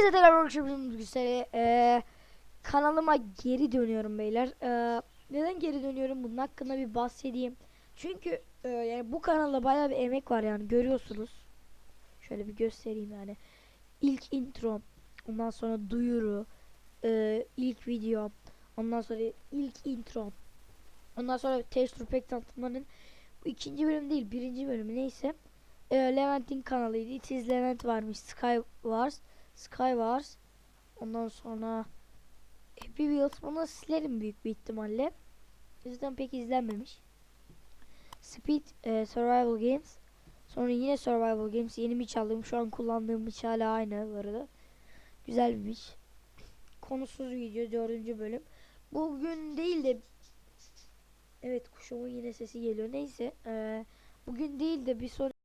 Hepinize tekrar görüşürüz güzeli. Ee, kanalıma geri dönüyorum beyler. Ee, neden geri dönüyorum? Bunun hakkında bir bahsedeyim. Çünkü e, yani bu kanalda bayağı bir emek var yani görüyorsunuz. Şöyle bir göstereyim yani. İlk intro, ondan sonra duyuru, e, ilk video, ondan sonra ilk intro, ondan sonra test pack tanıtımlarının bu ikinci bölüm değil birinci bölümü neyse. E, Levent'in kanalıydı. It Levent varmış. Sky Wars. Sky Wars. Ondan sonra Happy Wheels. Bunu silerim büyük bir ihtimalle. Yüzden pek izlenmemiş. Speed e, Survival Games. Sonra yine Survival Games. Yeni miç aldım. Şu an kullandığım miç hala aynı bu arada. Güzel bir miç. Konusuz video dördüncü bölüm. Bugün değil de Evet kuşumun yine sesi geliyor. Neyse. e, bugün değil de bir sonraki